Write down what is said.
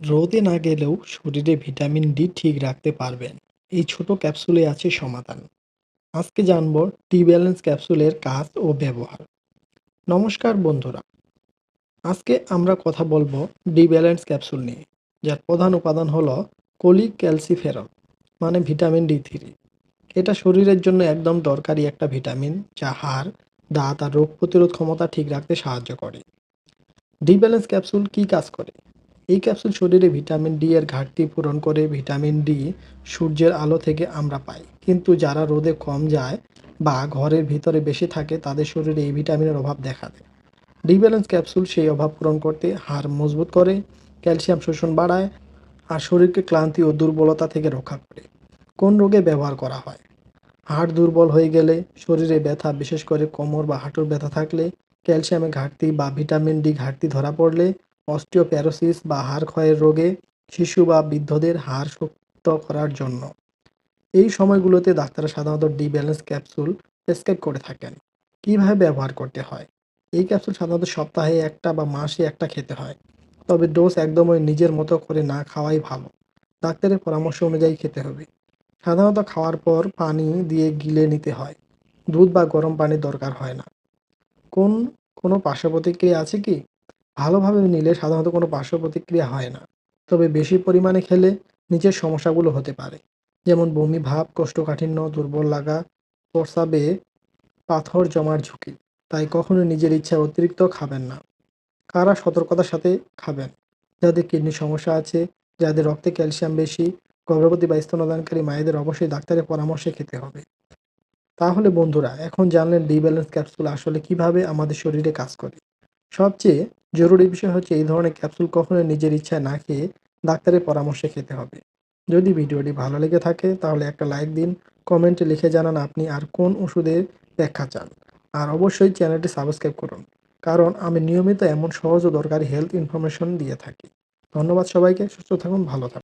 রোদে না গেলেও শরীরে ভিটামিন ডি ঠিক রাখতে পারবেন। এই ছোট ক্যাপসুলে আছে সমাধান। আজকে জানব টি ব্যালেন্স ক্যাপসুলের কাজ ও ব্যবহার। নমস্কার বন্ধুরা। আজকে আমরা কথা বলব ডি ব্যালেন্স ক্যাপসুল নিয়ে, যার প্রধান উপাদান হলো কলিক ক্যালসিফেরল মানে ভিটামিন ডি থ্রি। এটা শরীরের জন্য একদম দরকারি একটা ভিটামিন, যা হাড়, দাঁত আর রোগ প্রতিরোধ ক্ষমতা ঠিক রাখতে সাহায্য করে। ডি ব্যালেন্স ক্যাপসুল কি কাজ করে? এই ক্যাপসুল শরীরে ভিটামিন ডি এর ঘাটতি পূরণ করে ভিটামিন ডি সূর্যের আলো থেকে আমরা পাই। কিন্তু যারা রোদে কম যায় বা ঘরের ভিতরে বেশি থাকে, তাদের শরীরে এই ভিটামিনের অভাব দেখা দেয়। ডিব্যালেন্স ক্যাপসুল সেই অভাব পূরণ করতে হাড় মজবুত করে ক্যালসিয়াম শোষণ বাড়ায় আর শরীরকে ক্লান্তি ও দুর্বলতা থেকে রক্ষা করে। কোন রোগে ব্যবহার করা হয়? হাড় দুর্বল হয়ে গেলে শরীরে ব্যথা, বিশেষ করে কোমর বা হাঁটুর ব্যথা থাকলে ক্যালসিয়ামের ঘাটতি বা ভিটামিন ডি ঘাটতি ধরা পড়লে অস্টিওপ্যারোসিস বা হাড় ক্ষয়ের রোগে শিশু বা বৃদ্ধদের হাড় শক্ত করার জন্য। এই সময়গুলোতে ডাক্তাররা সাধারণত ডি ব্যালেন্স ক্যাপসুল প্রেসক্রাইব করে থাকেন। কীভাবে ব্যবহার করতে হয়? এই ক্যাপসুল সাধারণত সপ্তাহে একটা বা মাসে একটা খেতে হয়। তবে ডোজ একদমই নিজের মতো করে না খাওয়াই ভালো। ডাক্তারের পরামর্শ অনুযায়ী খেতে হবে। সাধারণত খাওয়ার পর পানি দিয়ে গিলে নিতে হয়। দুধ বা গরম পানির দরকার হয় না। কোন, কোনো পার্শ্ব প্রতিক্রিয়া আছে কি? ভালোভাবে নিলে সাধারণত কোনো পার্শ্ব প্রতিক্রিয়া হয় না। তবে বেশি পরিমাণে খেলে নিচের সমস্যাগুলো হতে পারে। যেমন বমি ভাব, কোষ্ঠকাঠিন্য, দুর্বল লাগা প্রস্রাবে পাথর জমার ঝুঁকি। তাই কখনো নিজের ইচ্ছা অতিরিক্ত খাবেন না। কারা সতর্কতার সাথে খাবেন? যাদের কিডনি সমস্যা আছে, যাদের রক্তে ক্যালসিয়াম বেশি, গর্ভবতী বা স্তনদানকারী মায়েদের অবশ্যই ডাক্তারের পরামর্শে খেতে হবে। তাহলে বন্ধুরা, এখন জানলেন ডি ব্যালেন্স ক্যাপসুল আসলে কীভাবে আমাদের শরীরে কাজ করে। সবচেয়ে জরুরি বিষয় হচ্ছে এই ধরনের ক্যাপসুল কখনো নিজের ইচ্ছায় না খেয়ে ডাক্তারের পরামর্শে খেতে হবে। যদি ভিডিওটি ভালো লেগে থাকে, তাহলে একটা লাইক দিন কমেন্টে লিখে জানান আপনি আর কোন ওষুধের ব্যাখ্যা চান। আর অবশ্যই চ্যানেলটি সাবস্ক্রাইব করুন, কারণ আমি নিয়মিত এমন সহজ ও দরকারি হেলথ ইনফরমেশন দিয়ে থাকি। ধন্যবাদ সবাইকে, সুস্থ থাকুন, ভালো থাকুন।